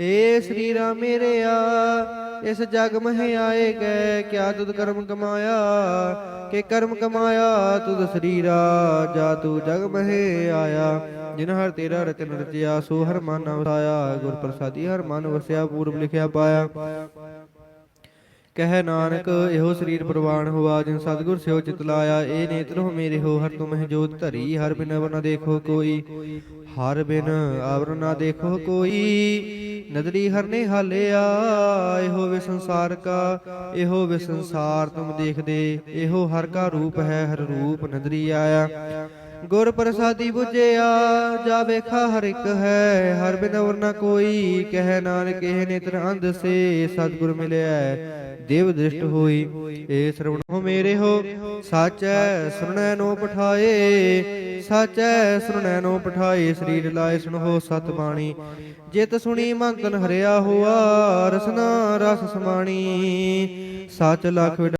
ਏ ਸਰੀਰਾ ਮੇਰਿਆ, ਇਸ ਜਗ ਮਹਿ ਆਏ ਗਏ ਕਿਆ ਤੁਧ ਕਰਮ ਕਮਾਇਆ? ਕਿ ਕਰਮ ਕਮਾਇਆ, ਤੁਧ ਸਰੀਰਾ, ਜਾ ਤੂੰ ਜਗ ਮਹਿ ਆਇਆ। ਜਿਨ ਹਰ ਤੇਰਾ ਰਚਨ ਰਚਿਆ, ਸੋ ਹਰ ਮਨ ਵਸਾਇਆ। ਗੁਰ ਪ੍ਰਸਾਦੀ ਹਰ ਮਨ ਵਸਿਆ, ਪੂਰਬ ਲਿਖਿਆ ਪਾਇਆ। ਕਹਿ ਨਾਨਕ, ਇਹੋ ਸਰੀਰ ਪ੍ਰਵਾਨ ਹੋਆ, ਜਿਨ ਸਤਿਗੁਰ ਸਿਓ ਚਿਤ ਲਾਇਆ। ਇਹ ਨੇਤਰ ਹੋ ਮੇਰੇ ਹੋ, ਹਰ ਤੁਮਹਿ ਜੋਤ ਧਰੀ। ਹਰ ਬਿਨ ਅਵਰ ਨਾ ਦੇਖੋ ਕੋਈ, ਹਰ ਬਿਨ ਅਵਰ ਨਾ ਦੇਖੋ ਕੋਈ। ਨਦਰੀ ਹਰਨੇ ਹਾਲਿਆ, ਇਹੋ ਵੇ ਸੰਸਾਰ ਕਾ, ਇਹੋ ਵੇ ਸੰਸਾਰ ਤੁਮ ਦੇਖਦੇ, ਇਹੋ ਹਰ ਕਾ ਰੂਪ ਹੈ, ਹਰ ਰੂਪ ਨਦਰੀ ਆਇਆ। ਗੁਰ ਪ੍ਰਸਾਦੀ 부ਜਿਆ ਜਾ ਵੇਖਾ ਹਰ ਇੱਕ ਹੈ, ਹਰ ਬਿਨ ਅਵਰ ਨਾ ਕੋਈ ਕਹਿ ਨਾਨਕ, ਇਹ ਨੇਤਰ ਅੰਧ ਸੇ ਸਤਿਗੁਰ ਮਿਲਿਆ ਦੇਵ ਦ੍ਰਿਸ਼ਟ ਹੋਈ, ਏ ਸਰਵਣ ਮੇਰੇ ਹੋ, ਸਾਚੈ ਸੁਣੈ ਨੋ ਪਠਾਏ, ਸਾਚੈ ਸੁਣੈ ਨੋ ਪਠਾਏ, ਸਰੀਰ ਲਾਏ ਸੁਣੋ ਸਤ ਬਾਣੀ ਜਿਤ ਸੁਣੀ ਮੰਤਨ ਹਰਿਆ ਹੋਆ, ਰਸਨਾ ਰਸ ਸਮਾਣੀ, ਸਚ ਲਖ